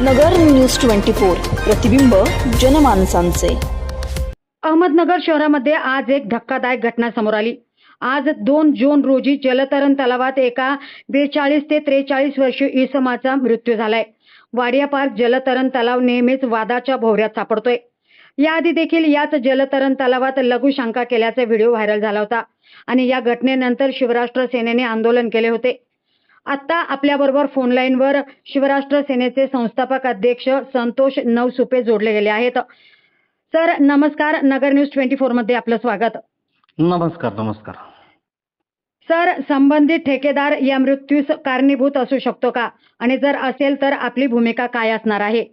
नगर news twenty four प्रतिबिंब जनमानसांचे. अहमदनगर शहरामध्ये आज एक धक्कादायक घटना समोर आली. आज दोन जून रोजी जलतरण तलावात एका बेचाळीस ते त्रेचाळीस वर्षीय इसमाचा मृत्यू झालाय. वाडिया पार्क जलतरण तलाव नेहमीच वादाच्या भोवऱ्यात सापडतोय. याआधी देखील याच जलतरण तलावात लघुशंका केल्याचा व्हिडिओ व्हायरल झाला होता आणि या घटनेनंतर शिवराष्ट्र सेनेने आंदोलन केले होते. आता आपल्याबरोबर फोन लाईनवर शिवराष्ट्र सेनेचे संस्थापक अध्यक्ष संतोष नवसुपे जोडले गेले आहेत. सर नमस्कार. नगर न्यूज ट्वेंटी फोरमध्ये आपलं स्वागत. नमस्कार नमस्कार. सर संबंधित ठेकेदार या मृत्यूस कारणीभूत असू शकतो का? आणि जर असेल तर आपली भूमिका काय असणार आहे?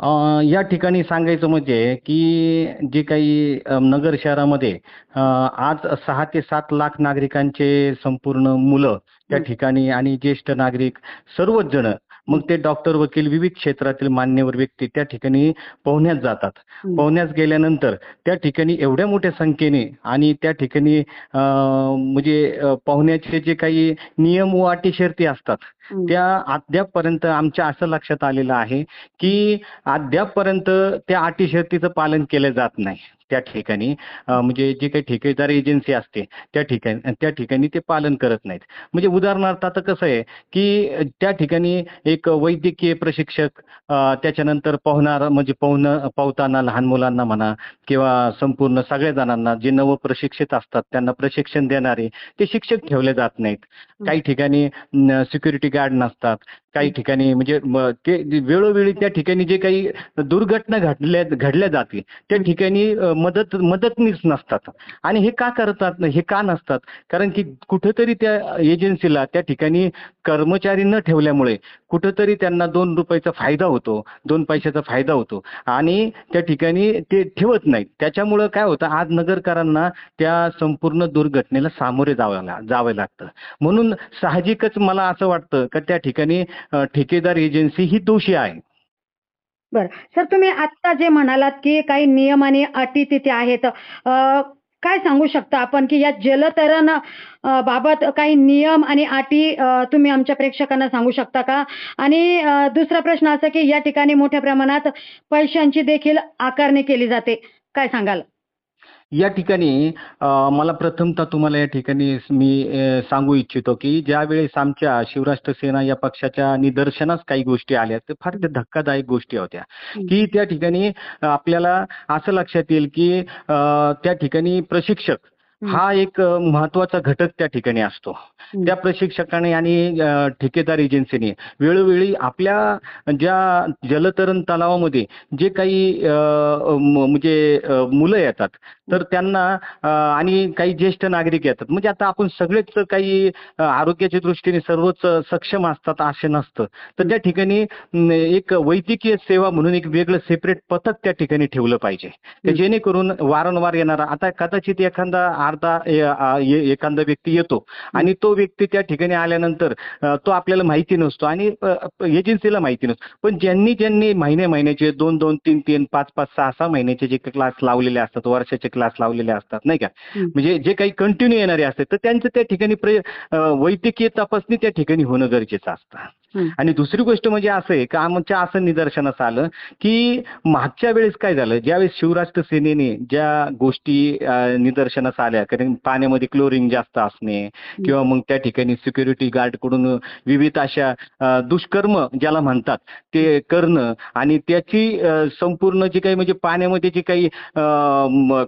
या ठिकाणी सांगायचं म्हणजे की जे काही नगर शहरामध्ये आज सहा ते सात लाख नागरिकांचे संपूर्ण मुलं त्या. ठिकाणी आणि ज्येष्ठ नागरिक सर्वच जण मग ते डॉक्टर वकील विविध क्षेत्रातील मान्यवर व्यक्ती त्या ठिकाणी पोहण्यात जातात. पोहण्यास गेल्यानंतर त्या ठिकाणी एवढ्या मोठ्या संख्येने आणि त्या ठिकाणी म्हणजे पोहण्याचे जे काही नियम व अटी शर्ती असतात. त्या अद्यापपर्यंत आमच्या असं लक्षात आलेलं आहे की अद्यापपर्यंत त्या अटी शर्तीचं पालन केलं जात नाही त्या ठिकाणी. म्हणजे जे काही ठेकेदार एजन्सी असते त्या ठिकाणी त्या ठिकाणी ते पालन करत नाहीत. म्हणजे उदाहरणार्थ आता कसं आहे की त्या ठिकाणी एक वैद्यकीय प्रशिक्षक त्याच्यानंतर पोहणार म्हणजे पोहणं पोहताना लहान मुलांना म्हणा किंवा संपूर्ण सगळ्या जणांना जे नव प्रशिक्षित असतात त्यांना प्रशिक्षण देणारे ते शिक्षक ठेवले जात नाहीत. काही ठिकाणी सिक्युरिटी गार्ड नसतात. काही ठिकाणी म्हणजे ते वेळोवेळी त्या ठिकाणी जे काही दुर्घटना घडल्या घडल्या जाते त्या ठिकाणी मदत मदतनीस नसतात. आणि हे का करतात? हे का नसतात? कारण की कुठेतरी त्या एजन्सीला त्या ठिकाणी कर्मचारी न ठेवल्यामुळे कुठेतरी त्यांना दोन रुपयाचा फायदा होतो दोन पैशाचा फायदा होतो. आणि त्या ठिकाणी ते ठेवत नाहीत. त्याच्यामुळं काय होतं? आज नगरकरांना त्या संपूर्ण दुर्घटनेला सामोरे जावं जावं लागतं. म्हणून साहजिकच मला असं वाटतं का त्या ठिकाणी ठेकेदार एजन्सी ही दोषी आहे. बरं. सर तुम्ही आत्ता जे म्हणालात की काही नियम आणि अटी तिथे आहेत काय सांगू शकता आपण की या जलतरण बाबत काही नियम आणि अटी तुम्ही आमच्या प्रेक्षकांना सांगू शकता का? आणि दुसरा प्रश्न असा की या ठिकाणी मोठ्या प्रमाणात पैशांची देखील आकारणी केली जाते. काय सांगाल? या ठिकाणी मला प्रथमतः तुम्हाला या ठिकाणी मी सांगू इच्छितो की ज्या वेळेस आमच्या शिवराष्ट्र सेना या पक्षाच्या निदर्शनास काही गोष्टी आल्या तर फार धक्कादायक गोष्टी होत्या की त्या ठिकाणी आपल्याला असं लक्षात येईल की त्या ठिकाणी प्रशिक्षक हं. एक महत्त्वाचा घटक त्या ठिकाणी असतो. त्या प्रशिक्षकाने आणि ठेकेदार एजन्सीने वेळोवेळी आपल्या ज्या जलतरण तलावामध्ये जे काही म्हणजे मुलं येतात तर त्यांना आणि काही ज्येष्ठ नागरिक येतात. म्हणजे आता आपण सगळेच काही आरोग्याच्या दृष्टीने सर्वच सक्षम असतात असे नसतं. तर त्या ठिकाणी एक वैद्यकीय सेवा म्हणून एक वेगळं सेपरेट पथक त्या ठिकाणी ठेवलं पाहिजे. जेणेकरून वारंवार येणारा आता कदाचित एखादा अर्धा एखादा व्यक्ती येतो आणि तो व्यक्ती त्या ठिकाणी आल्यानंतर तो आपल्याला माहिती नसतो आणि एजन्सीला माहिती नसतो. पण ज्यांनी ज्यांनी महिने महिन्याचे दोन दोन तीन तीन पाच पाच सहा सहा महिन्याचे जे क्लास लावलेले असतात वर्षाचे क्लास लावलेले असतात नाही का. म्हणजे जे काही कंटिन्यू येणारे असतात तर त्यांचं त्या ठिकाणी वैद्यकीय तपासणी त्या ठिकाणी होणं गरजेचं असतं. आणि दुसरी गोष्ट म्हणजे असं आहे का आमच्या असं निदर्शनास आलं की मागच्या वेळेस काय झालं? ज्यावेळेस शिवराष्ट्र सेनेने ज्या गोष्टी निदर्शनास आल्या कारण पाण्यामध्ये क्लोरिन जास्त असणे किंवा मग त्या ठिकाणी सिक्युरिटी गार्डकडून विविध अशा दुष्कर्म ज्याला म्हणतात ते करणं आणि त्याची संपूर्ण जे काही म्हणजे पाण्यामध्ये जे काही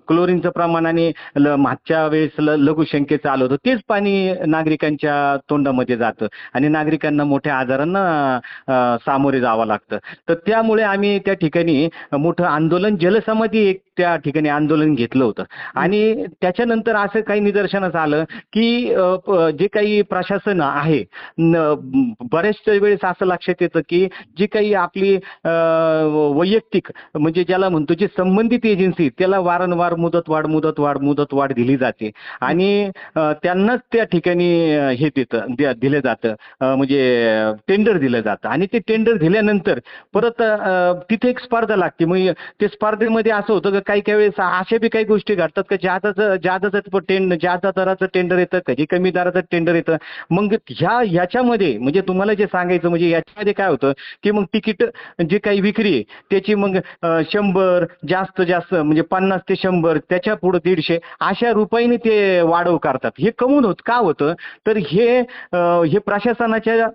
क्लोरीनचं प्रमाण आणि मागच्या वेळेस लघुशंकेचं आलं होतं तेच पाणी नागरिकांच्या तोंडामध्ये जातं. आणि नागरिकांना मोठ्या आजारांना सामोरे जावं लागतं. तर त्यामुळे आम्ही त्या ठिकाणी मोठं आंदोलन जलसमाधी एक त्या ठिकाणी आंदोलन घेतलं होतं. आणि त्याच्यानंतर असं काही निदर्शनास आलं की जे काही प्रशासन आहे बऱ्याचशा बऱ्याच वेळेस असं लक्षात येतं की जी काही आपली वैयक्तिक म्हणजे ज्याला म्हणतो जे संबंधित एजन्सी त्याला वारंवार मुदत वाढ मुदत वाढ मुदत वाढ दिली जाते. आणि त्यांनाच त्या ठिकाणी हे देतं दिलं जातं. म्हणजे टेंडर दिलं जातं. आणि ते टेंडर दिल्यानंतर परत तिथे एक स्पर्धा लागते. मग ते स्पर्धेमध्ये असं होतं काही काही वेळेस अशा बी काही गोष्टी घडतात का ज्यादाचं ज्यादाचं टेंडर ज्यादा दराचं टेंडर येतं कधी कमी दराचं टेंडर येतं. मग ह्या ह्याच्यामध्ये म्हणजे तुम्हाला जे सांगायचं म्हणजे याच्यामध्ये काय होतं की मग तिकीट जे काही विक्री आहे त्याची मग शंभर जास्त जास्त म्हणजे पन्नास ते शंभर त्याच्या पुढे दीडशे अशा रुपयाने ते वाढव करतात. हे कमून होत का होतं? तर हे हे प्रशासनाच्या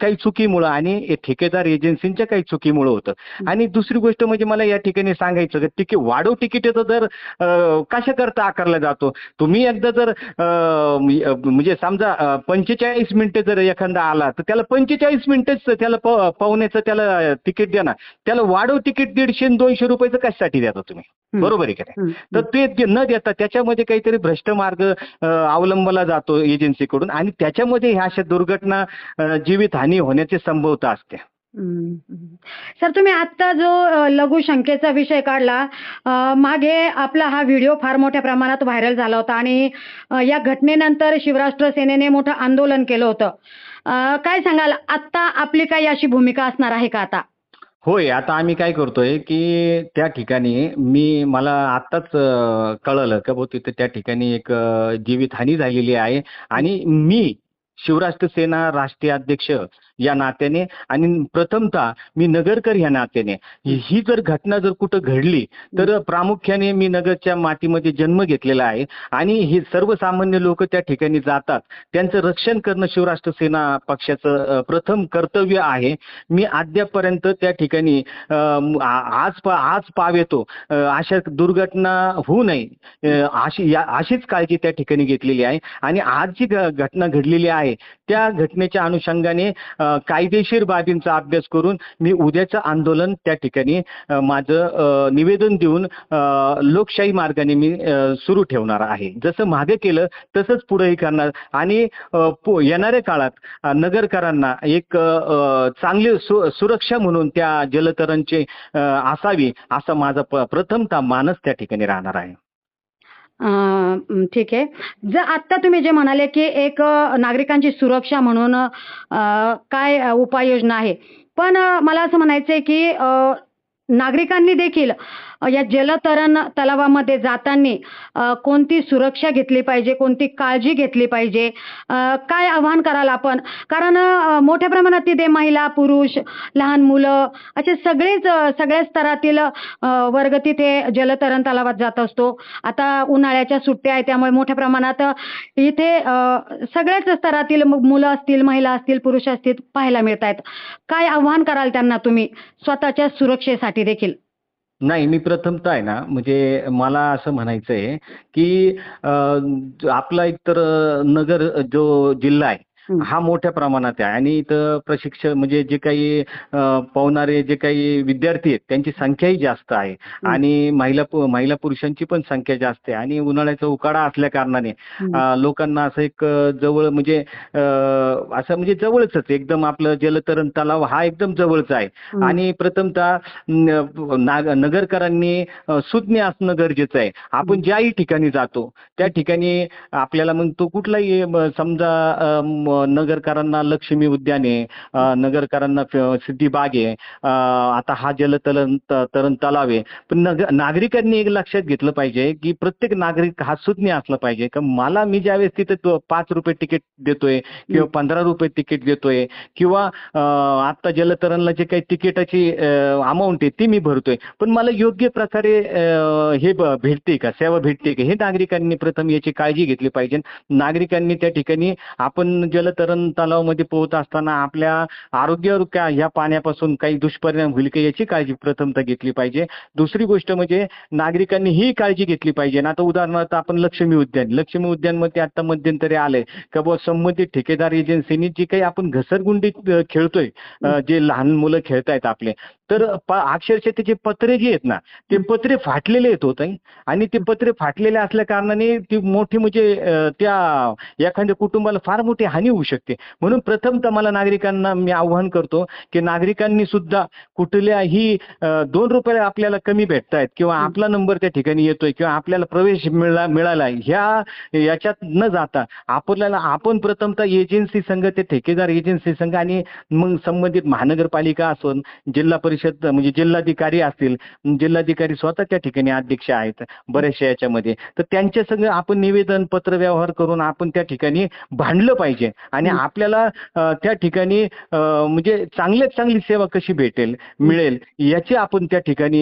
काही चुकीमुळं आणि ठेकेदार एजन्सींच्या काही चुकीमुळं होतं. आणि दुसरी गोष्ट म्हणजे मला या ठिकाणी सांगायचं की तिकीट वाढव तिकीटाचा दर कशा करता आकारला जातो? तुम्ही एकदा जर म्हणजे समजा पंचेचाळीस मिनिटे जर एखादा आला तर त्याला पंचेचाळीस मिनिटेच त्याला प- पाहुण्याचं त्याला तिकीट द्या ना त्याला वाढव तिकीट दीडशे दोनशे रुपयाचं कशासाठी देता तुम्ही. बरोबर आहे का. तर ते न देता त्याच्यामध्ये काहीतरी भ्रष्ट मार्ग अवलंबला जातो एजन्सीकडून आणि त्याच्यामध्ये ह्या अशा दुर्घटना अ, जीवितहानी होण्याची संभवता असते. हम्म, हम्म. सर तुम्ही आत्ता जो अ, लघुशंकेचा विषय काढला अ, मागे आपला हा व्हिडिओ फार मोठ्या प्रमाणात व्हायरल झाला होता आणि अ, या घटनेनंतर शिवराष्ट्र सेनेने मोठं आंदोलन केलं होतं. अ, काय सांगाल? आत्ता आपली काही अशी भूमिका असणार आहे का आता? होय आता आम्ही काय करतोय की त्या ठिकाणी मी मला आत्ताच अ, कळलं का भाऊ तिथे त्या ठिकाणी एक अ, जीवितहानी झालेली आहे. आणि मी शिवराष्ट्र सेना राष्ट्रीय अध्यक्ष या नात्याने आणि प्रथमतः मी नगरकर या नात्याने. ही जर घटना जर कुठं घडली तर प्रामुख्याने मी नगरच्या मातीमध्ये जन्म घेतलेला आहे आणि हे सर्वसामान्य लोक त्या ठिकाणी जातात. त्यांचं रक्षण करणं शिवराष्ट्र सेना पक्षाचं प्रथम कर्तव्य आहे. मी अद्यापपर्यंत त्या ठिकाणी आज पा आज पाव येतो. अशा दुर्घटना होऊ नये. अशी या- अशीच काळजी त्या ठिकाणी घेतलेली आहे. आणि आज जी घटना घडलेली आहे त्या घटनेच्या अनुषंगाने कायदेशीर बाबींचा अभ्यास करून मी उद्याचं आंदोलन त्या ठिकाणी माझं निवेदन देऊन लोकशाही मार्गाने मी सुरू ठेवणार आहे. जसं मागे केलं तसंच पुढेही करणार. आणि येणाऱ्या काळात नगरकरांना एक चांगली सु सुरक्षा म्हणून त्या जलतरणचे असावी असा माझा प- मानस त्या ठिकाणी राहणार आहे. ठीक आहे. जर आत्ता तुम्ही जे म्हणाले की एक नागरिकांची सुरक्षा म्हणून अ, काय उपाययोजना आहे. पण मला असं म्हणायचं आहे की नागरिकांनी देखील या जलतरण तलावामध्ये जाताना कोणती सुरक्षा घेतली पाहिजे? कोणती काळजी घेतली पाहिजे? काय आव्हान कराल आपण? कारण मोठ्या प्रमाणात तिथे महिला पुरुष लहान मुलं असे सगळेच सगळ्या स्तरातील वर्ग तिथे जलतरण तलावात जात असतो. आता उन्हाळ्याच्या सुट्ट्या आहेत त्यामुळे मोठ्या प्रमाणात इथे सगळ्याच स्तरातील मुलं असतील महिला असतील पुरुष असतील पाहायला मिळत आहेत काय आव्हान कराल त्यांना तुम्ही? स्वतःच्या सुरक्षेसाठी देखील. नाही मी प्रथमतः आहे ना म्हणजे मला असं म्हणायचं आहे की आपला एकतर तर नगर जो जिल्हा आहे हं. मोठ्या प्रमाणात आहे. आणि इथं प्रशिक्षण म्हणजे जे काही पावणारे जे काही विद्यार्थी आहेत त्यांची संख्याही जास्त आहे. आणि महिला महिला पुरुषांची पण संख्या जास्त आहे. आणि उन्हाळ्याचा उकाडा असल्या कारणाने लोकांना असं एक जवळ म्हणजे असं म्हणजे जवळच. एकदम आपलं जलतरण तलाव हा एकदम जवळचा आहे. आणि प्रथमतः नगरकरांनी सुज्ञ असणं गरजेचं आहे. आपण ज्याही ठिकाणी जातो त्या ठिकाणी आपल्याला मग तो कुठलाही समजा नगरकरांना लक्ष्मी उद्यान नगरकरांना फ- सिद्धिबाग आहे आता हा जलतरण तरण तलाव आहे. पण नग नागरिकांनी एक लक्षात घेतलं पाहिजे की प्रत्येक नागरिक हा सुज्ञ असला पाहिजे. का मला मी ज्यावेळेस तिथे पाच रुपये तिकीट देतोय किंवा पंधरा रुपये तिकीट देतोय किंवा आता जलतरणला जे काही तिकिटाची अमाऊंट आहे ती मी भरतोय. पण मला योग्य प्रकारे हे भेटते का? सेवा भेटते का? हे नागरिकांनी प्रथम याची काळजी घेतली पाहिजे. नागरिकांनी त्या ठिकाणी आपण जलतरण तलावामध्ये पोहत असताना आपल्या आरोग्यावर का ह्या पाण्यापासून काही दुष्परिणाम होईल का याची काळजी प्रथमतः घेतली पाहिजे. दुसरी गोष्ट म्हणजे नागरिकांनी ही काळजी घेतली पाहिजे. आता उदाहरणार्थ आपण लक्ष्मी उद्यान. लक्ष्मी उद्यानमध्ये आता मध्यंतरी आलंय का बुवा संबंधित ठेकेदार एजन्सीनी जी काही आपण घसरगुंडी खेळतोय जे लहान मुलं खेळतायत आपले तर अक्षरशः त्याचे पत्रे जे आहेत ना ते पत्रे फाटलेले आहेत होत आणि ते पत्रे फाटलेले असल्या कारणाने ती मोठी म्हणजे त्या एखाद्या कुटुंबाला फार मोठी हानी होऊ शकते. म्हणून प्रथमतः मला नागरिकांना मी आव्हान करतो की नागरिकांनी सुद्धा कुठल्याही दोन रुपये आपल्याला कमी भेटतायत किंवा आपला नंबर त्या ठिकाणी येतोय किंवा आपल्याला प्रवेश मिळा मिळाला ह्या याच्यात न जाता आपल्याला आपण प्रथमतः एजन्सी संघ ते ठेकेदार एजन्सी संघ आणि मग संबंधित महानगरपालिका असून जिल्हा परिषद परिषद म्हणजे जिल्हाधिकारी असतील जिल्हाधिकारी स्वतः त्या ठिकाणी अध्यक्ष आहेत बऱ्याचशा याच्यामध्ये. तर त्यांच्या संग आपण निवेदन पत्र व्यवहार करून आपण त्या ठिकाणी भांडलं पाहिजे. आणि. आपल्याला त्या ठिकाणी म्हणजे चांगल्यात चांगली सेवा कशी भेटेल मिळेल याची आपण त्या ठिकाणी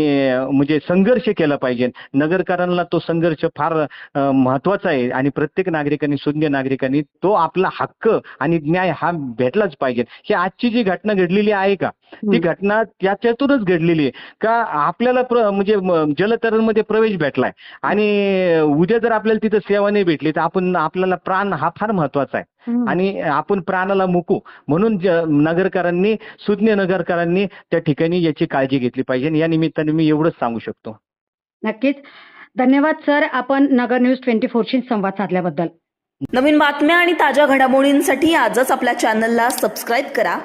म्हणजे संघर्ष केला पाहिजे. नगरकरांना तो संघर्ष फार महत्त्वाचा आहे आणि प्रत्येक नागरिकांनी शून्य नागरिकांनी तो आपला हक्क आणि न्याय हा भेटलाच पाहिजे. ही आजची जी घटना घडलेली आहे का? ती. घटना त्याच्यातूनच घडलेली आहे. का आपल्याला प्र- म्हणजे जलतरणमध्ये प्रवेश भेटलाय. आणि उद्या जर आपल्याला तिथं सेवा नाही भेटली तर आपण आपल्याला प्राण हा फार महत्त्वाचा आहे. आणि आपण प्राणाला मुकू. म्हणून नगरकरांनी सुज्ञ नगरकरांनी त्या ठिकाणी याची काळजी घेतली पाहिजे. या निमित्ताने मी एवढंच सांगू शकतो. नक्कीच. धन्यवाद सर. आपण नगर न्यूज ट्वेंटी फोरशी संवाद साधल्याबद्दल. नवीन बातम्या आणि ताज्या घडामोडींसाठी आजच आपल्या चॅनलला सबस्क्राईब करा.